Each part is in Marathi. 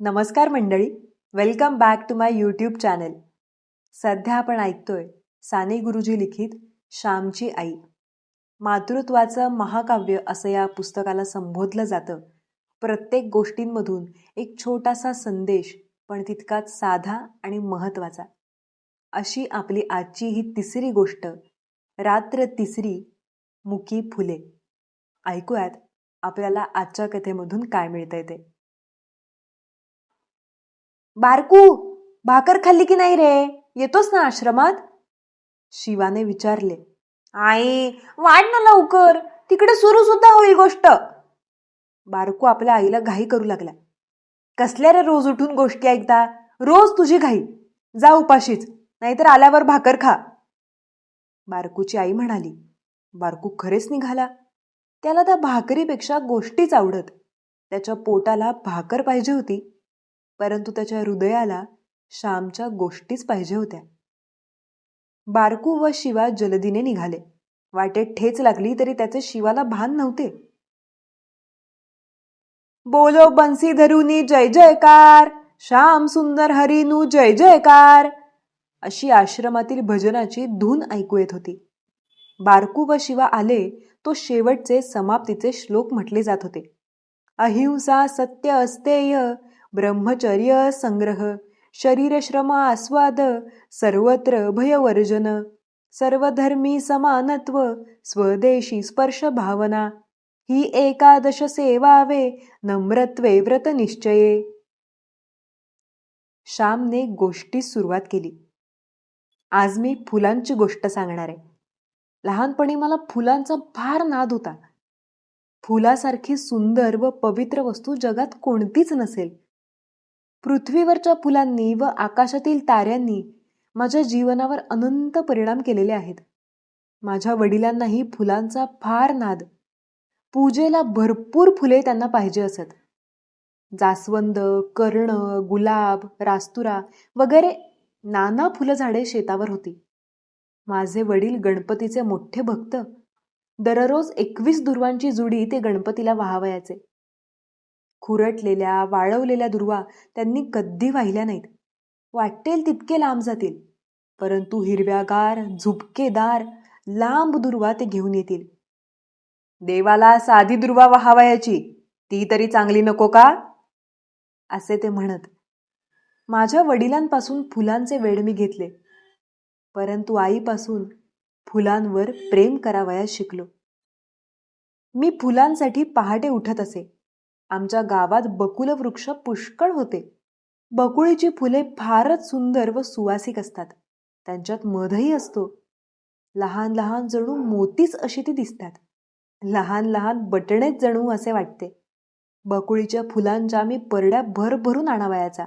नमस्कार मंडळी. Welcome back to my YouTube channel सध्या आपण ऐकतोय साने गुरुजी लिखित श्यामची आई. मातृत्वाचं महाकाव्य असं या पुस्तकाला संबोधलं जातं. प्रत्येक गोष्टींमधून एक छोटासा संदेश पण तितकाच साधा आणि महत्त्वाचा. अशी आपली आजची ही तिसरी गोष्ट रात्र तिसरी मुकी फुले. ऐकूयात आपल्याला आजच्या कथेमधून काय मिळतंय ते. बारकू भाकर खाल्ली की नाही रे? येतोस ना आश्रमात? शिवाने विचारले. आई वाढ ना लवकर. तिकडे सुरू सुद्धा होईल गोष्ट. बारकू आपल्या आईला घाई करू लागला. कसल्या रे रोज उठून गोष्टी ऐकता? रोज तुझी घाई. जा उपाशीच नाहीतर आल्यावर भाकर खा. बारकूची आई म्हणाली बारकू खरेच निघाला. त्याला त्या भाकरीपेक्षा गोष्टीच आवडत. त्याच्या पोटाला भाकर पाहिजे होती. परंतु त्याच्या हृदयाला श्यामच्या गोष्टीच पाहिजे होत्या. बारकू व शिवा जलदीने निघाले. वाटेत ठेच लागली तरी त्याचे शिवाला भान नव्हते. बोलो बंसी धरुनी जय जयकार. श्याम सुंदर हरिनू जय जयकार. अशी आश्रमातील भजनाची धून ऐकू येत होती. बारकू व शिवा आले तो शेवटचे समाप्तीचे श्लोक म्हटले जात होते. अहिंसा सत्य अस्तेय ब्रह्मचर्य संग्रह शरीरश्रम आस्वाद सर्वत्र भयवर्जन सर्वधर्मी समानत्व स्वदेशी स्पर्श भावना ही एकादश सेवावे नम्रत्वे व्रत निश्चये. श्यामने गोष्टीस सुरुवात केली. आज मी फुलांची गोष्ट सांगणार आहे. लहानपणी मला फुलांचा फार नाद होता. फुलासारखी सुंदर व पवित्र वस्तू जगात कोणतीच नसेल. पृथ्वीवरच्या फुलांनी व आकाशातील ताऱ्यांनी माझ्या जीवनावर अनंत परिणाम केलेले आहेत. माझ्या वडिलांनाही फुलांचा फार नाद. पूजेला भरपूर फुले त्यांना पाहिजे असत. जास्वंद कर्ण गुलाब रास्तुरा वगैरे नाना फुलझाडे शेतावर होती. माझे वडील गणपतीचे मोठे भक्त. दररोज एकवीस दुर्वांची जुडी ते गणपतीला वाहावयाचे. खुरटलेल्या वाळवलेल्या दुर्वा त्यांनी कधी वाहिल्या नाहीत. वाटेल तितके लांब जातील परंतु हिरव्यागार झुपकेदार लांब दुर्वा ते घेऊन येतील. देवाला साधी दुर्वा वाहावयाची ती तरी चांगली नको का? असे ते म्हणत माझ्या वडिलांपासून फुलांचे वेड मी घेतले परंतु आईपासून फुलांवर प्रेम करावयास शिकलो. मी फुलांसाठी पहाटे उठत असे आमच्या गावात बकुल वृक्ष पुष्कळ होते. बकुळीची फुले फारच सुंदर व सुवासिक असतात. त्यांच्यात मधही असतो. लहान लहान जणू मोतीच अशी ती दिसतात. लहान लहान बटणेच जणू असे वाटते. बकुळीच्या फुलांच्या मी परड्या भर भरून आणावयाचा.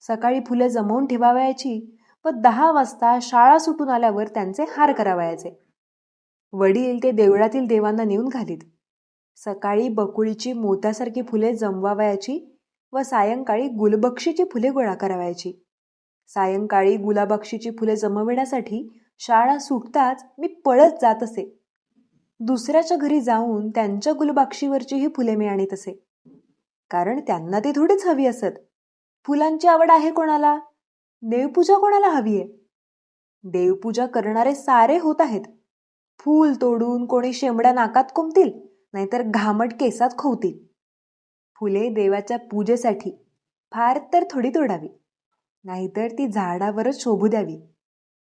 सकाळी फुले जमवून ठेवावयाची व दहा वाजता शाळा सुटून आल्यावर त्यांचे हार करावयाचे. वडील ते देवळातील देवांना नेऊन घालीत. सकाळी बकुळीची मोत्यासारखी फुले जमवावयाची व सायंकाळी गुलबक्षीची फुले गोळा करावयाची. सायंकाळी गुलाबक्षीची फुले जमविण्यासाठी शाळा सुटताच मी पळत जात असे. दुसऱ्याच्या घरी जाऊन त्यांच्या गुलबक्षीवरचीही फुले मी आणीत असे. कारण त्यांना ती थोडीच हवी असत. फुलांची आवड आहे कोणाला? देवपूजा कोणाला हवी आहे देवपूजा करणारे सारे होत आहेत. फूल तोडून कोणी शेंबड्या नाकात कोंबतील नाहीतर घामट केसात खोवतील. फुले देवाच्या पूजेसाठी फार तर थोडी तोडावी. नाहीतर ती झाडावरच शोभू द्यावी.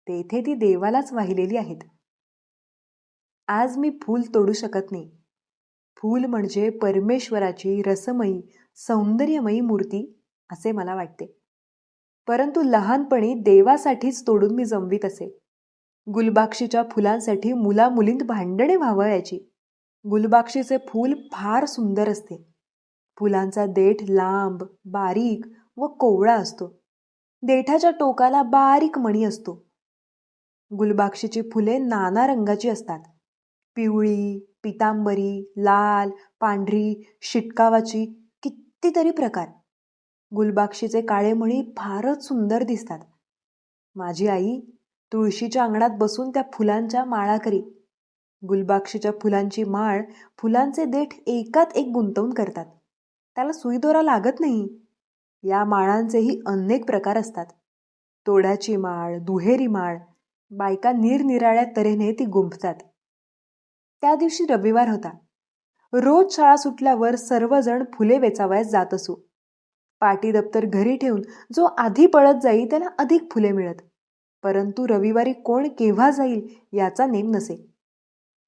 तेथे ती देवालाच वाहिलेली आहेत. आज मी फूल तोडू शकत नाही. फूल म्हणजे परमेश्वराची रसमयी सौंदर्यमयी मूर्ती असे मला वाटते. परंतु लहानपणी देवासाठीच तोडून मी जमवीत असे. गुलबाक्षीच्या फुलांसाठी मुला मुलींत भांडणे व्हावयाची. गुलबाक्षीचे फूल फार सुंदर असते. फुलांचा देठ लांब बारीक व कोवळा असतो. देठाच्या टोकाला बारीक मणी असतो. गुलबाक्षीची फुले नाना रंगाची असतात. पिवळी पितांबरी लाल पांढरी शिटकावाची कितीतरी प्रकार. गुलबाक्षीचे काळे मणी फारच सुंदर दिसतात. माझी आई तुळशीच्या अंगणात बसून त्या फुलांच्या माळा करी गुलबाक्षीच्या फुलांची माळ फुलांचे देठ एकात एक गुंतवून करतात. त्याला सुईदोरा लागत नाही. या माळांचेही अनेक प्रकार असतात. तोड्याची माळ दुहेरी माळ बायका निरनिराळ्या तऱ्हेने ती गुंफतात. त्या दिवशी रविवार होता. रोज शाळा सुटल्यावर सर्वजण फुले वेचावयास जात असू. पाटी दप्तर घरी ठेवून जो आधी पळत जाईल त्याला अधिक फुले मिळत. परंतु रविवारी कोण केव्हा जाईल याचा नेम नसे.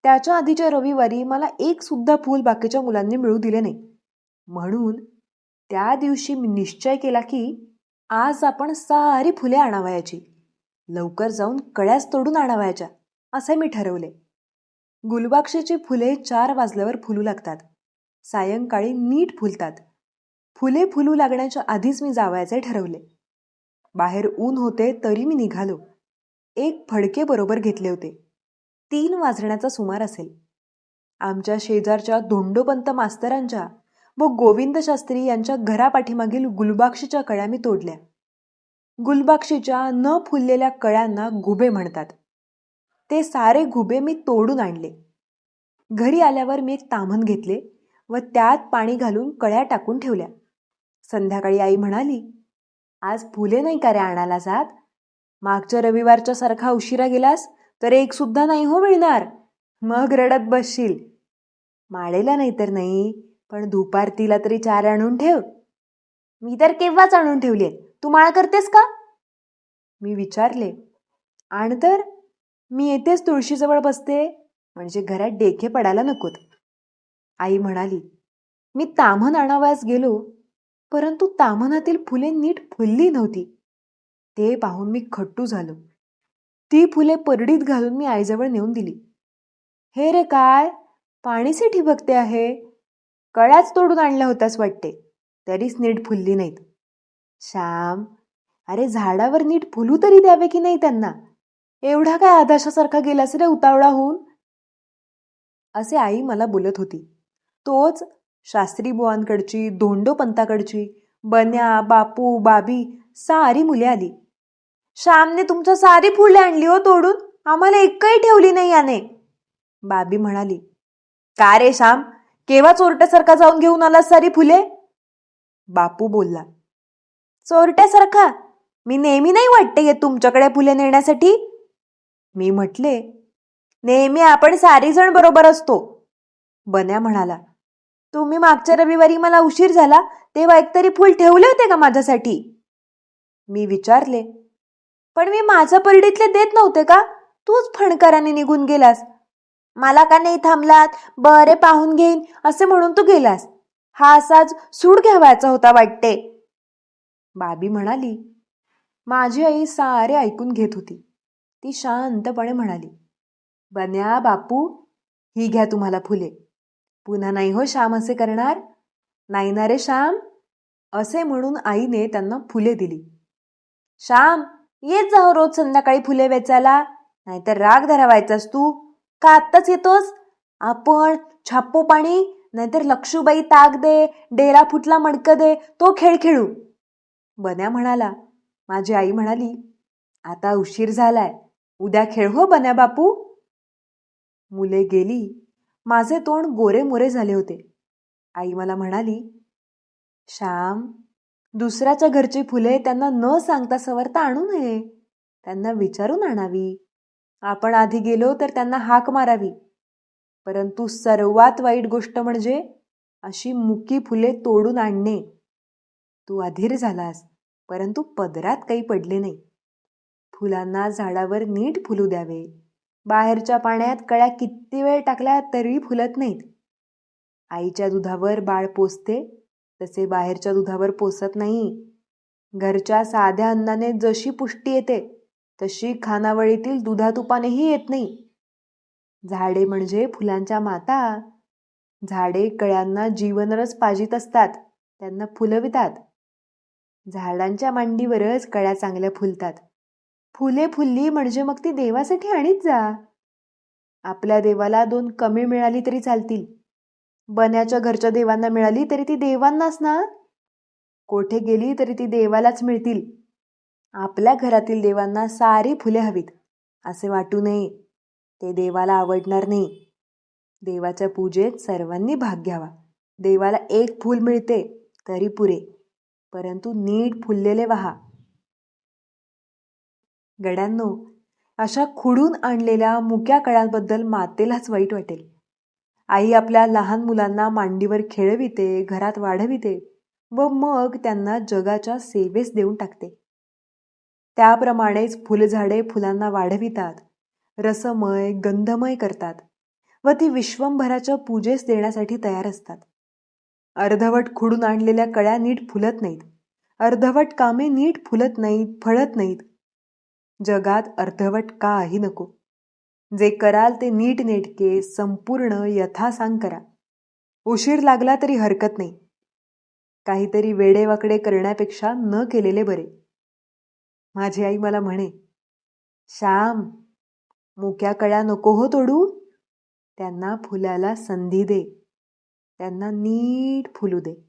त्याच्या आधीच्या रविवारी मला एक सुद्धा फूल बाकीच्या मुलांनी मिळू दिले नाही. म्हणून त्या दिवशी मी निश्चय केला की आज आपण सारी फुले आणावयाची. लवकर जाऊन कळ्यास तोडून आणावयाच्या असे मी ठरवले. गुलबाक्षीची फुले चार वाजल्यावर फुलू लागतात. सायंकाळी नीट फुलतात. फुले फुलू लागण्याच्या आधीच मी जावयाचे ठरवले. बाहेर ऊन होते तरी मी निघालो. एक फडके बरोबर घेतले होते. तीन वाजण्याचा सुमार असेल. आमच्या शेजारच्या धोंडोपंत मास्तरांच्या व गोविंद शास्त्री यांच्या घरापाठीमागील गुलबाक्षीच्या कळ्या मी तोडल्या. गुलबाक्षीच्या न फुललेल्या कळ्यांना घुबे म्हणतात. ते सारे घुबे मी तोडून आणले. घरी आल्यावर मी एक ताम्हण घेतले व त्यात पाणी घालून कळ्या टाकून ठेवल्या. संध्याकाळी आई म्हणाली आज फुले नाही का रे आणायला जात? मागच्या रविवारच्या सारखा उशिरा गेलास? तर एक सुद्धा नाही हो मिळणार. मग रडत बसशील. माळेला नाही तर नाही पण दुपारतीला तरी चार आणून ठेव. मी तर केव्हाच आणून ठेवली तू माळ करतेस का? मी विचारले. आण तर. मी येतेच तुळशीजवळ बसते. म्हणजे घरात डेखे पडायला नकोत. आई म्हणाली मी ताम्हण आणावयास गेलो परंतु ताम्हणातील फुले नीट फुलली नव्हती. ते पाहून मी खट्टू झालो. ती फुले परडीत घालून मी आईजवळ नेऊन दिली. हे रे काय? पाणीसाठी बघते आहे? कळ्याच तोडून आणल्या होतास वाटते. तरीच नीट फुलली नाहीत. श्याम अरे झाडावर नीट फुलू तरी द्यावे की नाही त्यांना? एवढा काय आदाशासारखा गेलास रे उतावळा होऊन असे आई मला बोलत होती. तोच शास्त्री बुवांकडची धोंडोपंताकडची बन्या बापू बाबी सारी मुले आली. श्यामने तुमच्या सारी फुले आणली हो तोडून. आम्हाला एकही ठेवली नाही याने. बाबी म्हणाली का रे श्याम? केव्हा चोरट्यासारखा जाऊन घेऊन आला सारी फुले? बापू बोलला चोरट्यासारखा? मी नेहमी नाही वाटते येत तुमच्याकडे फुले नेण्यासाठी. मी म्हटले नेहमी आपण सारी जण बरोबर असतो. बन्या म्हणाला तुम्ही मागच्या रविवारी मला उशीर झाला तेव्हा एकतरी फुल ठेवले होते का माझ्यासाठी? मी विचारले पण मी माझं परडीतले देत नव्हते का? तूच फणकाराने निघून गेलास. मला का नाही थांबलात? बरे पाहून घेईन असे म्हणून तू गेलास. हा असाच सूड घ्यावायचा होता वाटते. बाबी म्हणाली माझी आई सारे ऐकून घेत होती. ती शांतपणे म्हणाली बन्या बापू ही घ्या तुम्हाला फुले. पुन्हा नाही हो श्याम असे करणार? नाही ना रे श्याम? असे म्हणून आईने त्यांना फुले दिली. श्याम येत जाहो रोज संध्याकाळी फुले वेचायला. नाहीतर राग धरावायचास तू. का आत्ताच येतोस? आपण छापो पाणी नाहीतर लक्षूबाई ताक दे डेरा फुटला मडकं दे तो खेळ खेळू. बन्या म्हणाला. माझी आई म्हणाली आता उशीर झालाय. उद्या खेळ हो बन्या बापू. मुले गेली. माझे तोंड गोरे मोरे झाले होते. आई मला म्हणाली श्याम दुसऱ्याच्या घरची फुले त्यांना न सांगता सवरता आणू नये. त्यांना विचारून आणावी. आपण आधी गेलो तर त्यांना हाक मारावी. परंतु सर्वात वाईट गोष्ट म्हणजे अशी मुकी फुले तोडून आणणे. तू अधीर झालास परंतु पदरात काही पडले नाही. फुलांना झाडावर नीट फुलू द्यावे. बाहेरच्या पाण्यात कळ्या किती वेळ टाकल्या तरी फुलत नाहीत. आईच्या दुधावर बाळ पोचते तसे बाहेरच्या दुधावर पोसत नाही. घरच्या साध्या अन्नाने जशी पुष्टी येते तशी खानावळीतील दुधातुपानेही येत नाही. झाडे म्हणजे फुलांच्या माता. झाडे कळ्यांना जीवनरस पाजित असतात त्यांना फुलवितात. झाडांच्या मांडीवरच कळ्या चांगल्या फुलतात. फुले फुलली म्हणजे मग ती देवासाठी आणीत जा. आपल्या देवाला दोन कमी मिळाली तरी चालतील. बन्याच्या घरच्या देवांना मिळाली तरी ती देवांनाच ना? कोठे गेली तरी ती देवालाच मिळतील. आपल्या घरातील देवांना सारी फुले हवीत असे वाटू नये. ते देवाला आवडणार नाही. देवाच्या पूजेत सर्वांनी भाग घ्यावा. देवाला एक फूल मिळते तरी पुरे. परंतु नीट फुललेले व्हा. गड्यांनो अशा खुडून आणलेल्या मुक्या कळ्यांबद्दल मातेलाच वाईट वाटेल. आई आपल्या लहान मुलांना मांडीवर खेळविते घरात वाढविते व मग त्यांना जगाच्या सेवेस देऊन टाकते. त्याप्रमाणेच फुलझाडे फुलांना वाढवितात रसमय गंधमय करतात व ती विश्वंभराच्या पूजेस देण्यासाठी तयार असतात. अर्धवट खुडून आणलेल्या कळ्या नीट फुलत नाहीत अर्धवट कामे नीट फुलत नाहीत फळत नाहीत. जगात अर्धवट काही नको. जे कराल ते नीटनेटके संपूर्ण यथासांग करा. उशीर लागला तरी हरकत नाही. काहीतरी वेडेवाकडे करण्यापेक्षा न केलेले बरे. माझी आई मला म्हणे श्याम मुक्या कळ्या नको हो तोडू. त्यांना फुलाला संधी दे. त्यांना नीट फुलू दे.